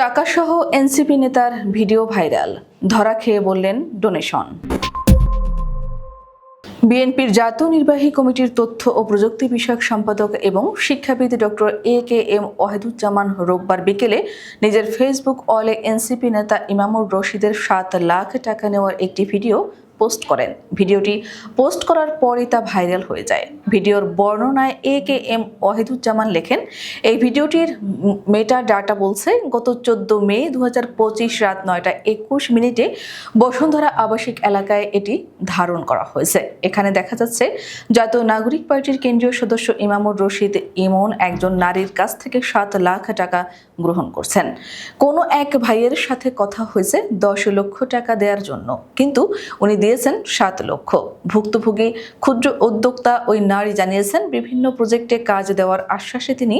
টাকাসহ NCP নেতার video viral. ধরা খেয়ে বললেন ডোনেশন। বিএনপির জাতীয় নির্বাহী কমিটির তথ্য ও প্রযুক্তি বিষয়ক সম্পাদক এবং শিক্ষাবিদ doctor A K M Wahiduzzaman রোববার বিকেলে নিজের ফেসবুক অলে এনসিপি নেতা ইমামুর রশিদের সাত লাখ টাকা নেওয়ার একটি ভিডিও পোস্ট করেন। ভিডিওটি পোস্ট করার পরই তা ভাইরাল হয়ে যায়। ভিডিওর বর্ণনায় এ কে এম ওয়াহিদুজ্জামান লেখেন, এই ভিডিওটির মেটা ডাটা বলছে, গত চোদ্দ মে দু হাজার পঁচিশ রাত নয়টা একুশ মিনিটে বসুন্ধরা আবাসিক এলাকায় এটি ধারণ করা হয়েছে। এখানে দেখা যাচ্ছে, জাতীয় নাগরিক পার্টির কেন্দ্রীয় সদস্য ইমামুর রশিদ ইমন একজন নারীর কাছ থেকে সাত লাখ টাকা গ্রহণ করছেন। কোনো এক ভাইয়ের সাথে কথা হয়েছে দশ লক্ষ টাকা দেওয়ার জন্য। কিন্তু উনি দিয়েছেন সাত লক্ষ। ভুক্তভোগী ক্ষুদ্র উদ্যোক্তা ওই নারী জানিয়েছেন, বিভিন্ন প্রজেক্টে কাজ দেওয়ার আশ্বাসে তিনি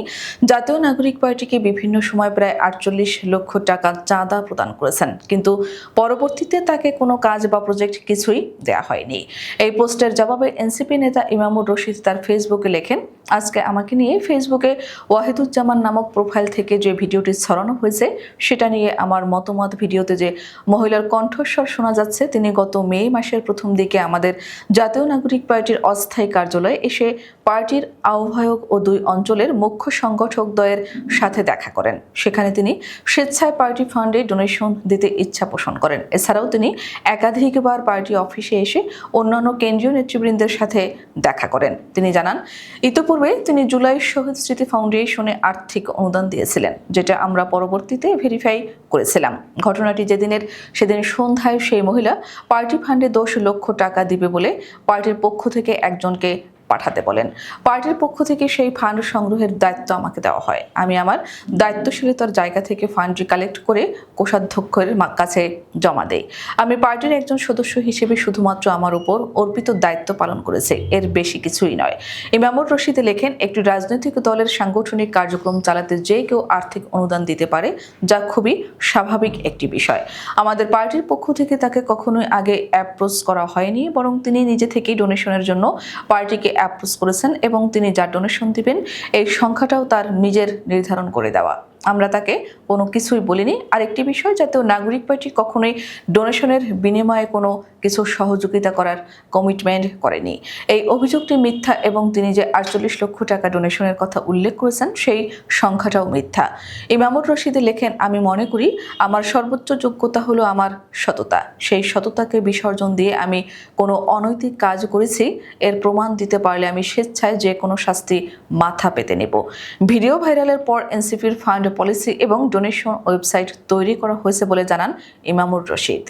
জাতীয় নাগরিক পার্টিকে বিভিন্ন সময় প্রায় আটচল্লিশ লক্ষ টাকা চাঁদা প্রদান করেছেন। কিন্তু পরবর্তীতে তাকে কোনো কাজ বা প্রজেক্ট কিছুই দেয়া হয়নি। এই পোস্টের জবাবে এনসিপি নেতা ইমামুর রশিদ তার ফেসবুকে লেখেন, আজকে আমাকে নিয়ে ফেসবুকে ওয়াহিদুজ্জামান নামক প্রোফাইল থেকে যে ভিডিওটি ছড়ানো হয়েছে, সেটা নিয়ে আমার মতামত ভিডিওতে যে মহিলার কণ্ঠস্বর শোনা যাচ্ছে, তিনি গত মে মাসের প্রথম দিকে আমাদের জাতীয় নাগরিক পার্টির অস্থায়ী কার্যালয়ে এসে পার্টির আহ্বায়ক ও দুই অঞ্চলের মুখ্য সংগঠক দ্বয়ের সাথে দেখা করেন। সেখানে তিনি স্বেচ্ছায় পার্টি ফান্ডে ডোনেশন দিতে ইচ্ছা পোষণ করেন। এছাড়াও তিনি একাধিকবার পার্টি অফিসে এসে অন্যান্য কেন্দ্রীয় নেতৃবৃন্দের সাথে দেখা করেন। তিনি জানান, ইতোপূর্বে তিনি জুলাই শহীদ স্মৃতি ফাউন্ডেশনে আর্থিক অনুদান দিয়েছিলেন, যেটা আমরা পরবর্তীতে ভেরিফাই করেছিলাম। ঘটনাটি যেদিনের, সেদিন সন্ধ্যায় সেই মহিলা পার্টি ফান্ডে দশ লক্ষ টাকা দিবে বলে পার্টির পক্ষ থেকে একজনকে পাঠাতে বলেন। পার্টির পক্ষ থেকে সেই ফান্ড সংগ্রহের দায়িত্ব আমাকে দেওয়া হয়। আমি আমার দায়িত্বশীলতার জায়গা থেকে ফান্ডটি কালেক্ট করে কোষাধ্যক্ষের কাছে জমা দেই। আমি পার্টির একজন সদস্য হিসেবে শুধুমাত্র আমার উপর অর্পিত দায়িত্ব পালন করেছে। এর বেশি কিছুই নয়। ইমামুর রশিদে লেখেন, একটি রাজনৈতিক দলের সাংগঠনিক কার্যক্রম চালাতে যে কেউ আর্থিক অনুদান দিতে পারে, যা খুবই স্বাভাবিক একটি বিষয়। আমাদের পার্টির পক্ষ থেকে তাকে কখনোই আগে অ্যাপ্রোচ করা হয়নি, বরং তিনি নিজে থেকেই ডোনেশনের জন্য পার্টিকে অ্যাপ্রোচ করেছেন এবং তিনি যা ডোনেশন দিবেন এই সংখ্যাটাও তার নিজের নির্ধারণ করে দেওয়া। আমরা তাকে কোনো কিছুই বলিনি। আরেকটি বিষয় জাতীয় নাগরিক পার্টি কখনোই ডোনেশনের বিনিময়ে কোনো কিছু সহযোগিতা করার কমিটমেন্ট করেনি। এই অভিযোগটি মিথ্যা এবং তিনি যে আটচল্লিশ লক্ষ টাকা ডোনেশনের কথা উল্লেখ করেছেন, সেই সংখ্যাটাও মিথ্যা। ইমামুর রশিদে লেখেন, আমি মনে করি আমার সর্বোচ্চ যোগ্যতা হলো আমার সততা। সেই সততাকে বিসর্জন দিয়ে আমি কোনো অনৈতিক কাজ করেছি, এর প্রমাণ দিতে পারলে আমি স্বেচ্ছায় যে কোনো শাস্তি মাথা পেতে নেব। ভিডিও ভাইরালের পর এনসিপির ফান্ড পলিসি এবং ডোনেশন ওয়েবসাইট তৈরি করা হয়েছে বলে জানান ইমামুর রশিদ।